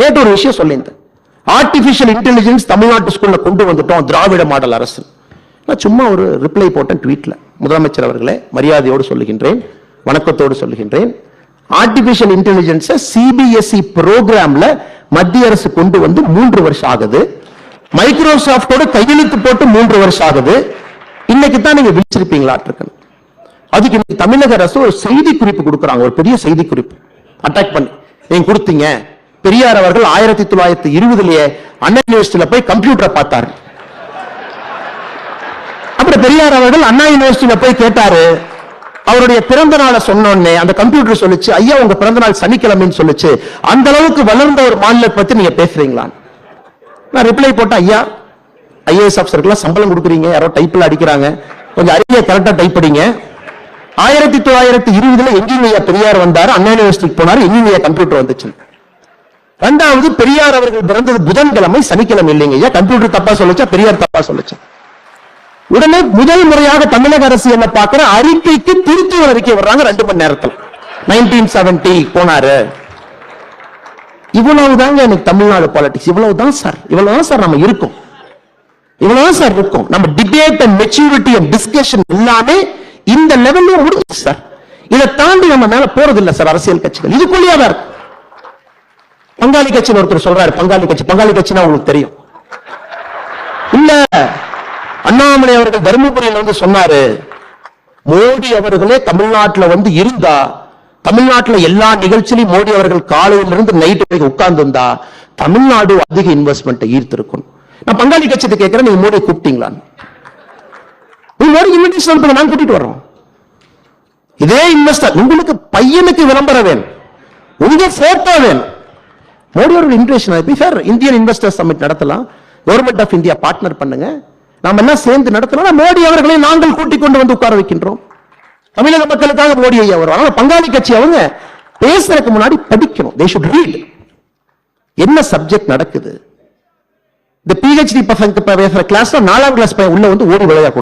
நேற்று ஒரு விஷயம் சொல்லியிருந்தேன். ஆர்டிபிஷியல் இன்டெலிஜென்ஸ் தமிழ்நாட்டு ஸ்கூல்ல கொண்டு வந்துட்டோம் திராவிட மாடல் அரசு. நான் சும்மா ஒரு ரிப்ளை போட்டேன் ட்வீட்ல முதலமைச்சர் அவர்களே மரியாதையோடு சொல்லுகின்றேன் வணக்கத்தோடு சொல்லுகின்றேன். ஆர்டிபிஷியல் இன்டெலிஜென்ஸை சிபிஎஸ்இ ப்ரோக்ராம்ல மத்திய அரசு கொண்டு வந்து மூன்று வருஷம் ஆகுது. மைக்ரோசாஃப்டோட கையெழுத்து போட்டு மூன்று வருஷம் ஆகுது. இன்னைக்கு தான் நீங்க விழிச்சிருப்பீங்களாட்டு அதுக்கு இன்னைக்கு தமிழக அரசு ஒரு செய்தி குறிப்பு கொடுக்குறாங்க ஒரு பெரிய செய்தி குறிப்பு அட்டாக் பண்ணி. நீங்க கொடுத்தீங்க. பெரியார் அவர்கள் ஆயிரத்தி தொள்ளாயிரத்தி இருபதுலயே அண்ணா யூனிவர்சிட்டியில போய் கம்ப்யூட்டரை பார்த்தாரு. அப்புறம் பெரியார் அவர்கள் அண்ணா யூனிவர்சிட்டியில போய் கேட்டாரு அவருடைய பிறந்த நாளை சொன்னோடனே அந்த கம்ப்யூட்டர் சொல்லிச்சு ஐயா உங்க பிறந்த நாள் சனிக்கிழமைன்னு சொல்லிச்சு. அந்த அளவுக்கு வளர்ந்த ஒரு மாநிலத்தை பத்தி நீங்க பேசுறீங்களா? நான் ரிப்ளை போட்டேன் ஐயா ஐஏஎஸ் ஆஃபீஸருக்குலாம் சம்பளம் கொடுக்குறீங்க. யாரோ டைப்பில் அடிக்கிறாங்க. கொஞ்சம் அறிவிய கரெக்டாக டைப் படிங்க ஆயிரத்தி தொள்ளாயிரத்தி இருபதுல எங்கேயும் பெரியார் வந்தார் அண்ணா யூனிவர்சிட்டிக்கு போனார் எங்கேயும் கம்ப்யூட்டர் வந்துச்சு ரெண்டாவது பெரியார் அவர்கள் பிறந்தது புதன்கிழமை சனிக்கிழமை இல்லைங்க. ஐயா கம்ப்யூட்டர் தப்பா சொல்லுச்சா? பெரியார் தப்பா சொல்லுச்சு? உடனே முதல் முறையாக தமிழக அரசு என்ன பாக்குற அறிக்கைக்கு திருத்துவ அறிக்கை வர்றாங்க ரெண்டு மணி நேரத்தில். நைன்டீன் செவன்டி போனாரு. இவ்வளவுதாங்க எனக்கு தமிழ்நாடு பாலிடிக்ஸ் இவ்வளவுதான் சார். இவ்வளவுதான் சார் நம்ம இருக்கோம். இவ்வளவுதான் சார் இருக்கும். நம்ம debate and maturity and discussion எல்லாமே இந்த லெவல்ல முடிஞ்சு சார். இதை தாண்டி நம்ம மேல போறது இல்ல சார் அரசியல் கட்சிகள். இதுக்குள்ளேயே தான் இருக்கு பங்காளி கட்சின்னு ஒருத்தர் சொல்றாரு பங்காளி கட்சி. பங்காளி கட்சினா உங்களுக்கு தெரியும். இல்ல அண்ணாமலை அவர்கள் தருமபுரியில வந்து சொன்னாரு மோடி அவர்களே தமிழ்நாட்டுல வந்து இருந்தா தமிழ்நாட்டுல எல்லா நிகழ்ச்சியிலும் மோடி அவர்கள் காலையில இருந்து நைட் வரைக்கும் உட்கார்ந்து இருந்தா தமிழ்நாடு அதிக இன்வெஸ்ட்மெண்ட் ஈர்த்திருக்கும். நான் பங்காளி கட்சியை கேட்கிறேன் நீங்க மோடி கூப்பிட்டீங்களா? நீங்க மோடி இன்விடேஷன் அனுப்புங்க நான் கூட்டிட்டு வர்றோம். இதே இன்வெஸ்டர் உங்களுக்கு பையனுக்கு விளம்பரம் வேணும். உங்க போட்டோ வேணும். மோடி அவர்கள் invitation sir Indian investor summit நடத்தலாம். கவர்மெண்ட் ஆஃப் இந்தியா பார்ட்னர் பண்ணுங்க. நாம எல்லாம் சேர்ந்து நடத்தலாம் மோடி அவர்களை நாங்கள் கூட்டிக் கொண்டு வந்து உட்கார வைக்கின்றோம். தமிழக மக்களுக்காக மோடி ஐயா வருவாங்க ஆனால் பங்காளி கட்சி அவங்க பேசுறதுக்கு முன்னாடி படிக்கணும். தே ஷுட் ரீட் என்ன சப்ஜெக்ட் நடக்குது? இந்த பிஹெச்டி பசங்க பேசுற கிளாஸ்ல நாலாம் கிளாஸ் பையன் உள்ள வந்து ஓடி விளையாட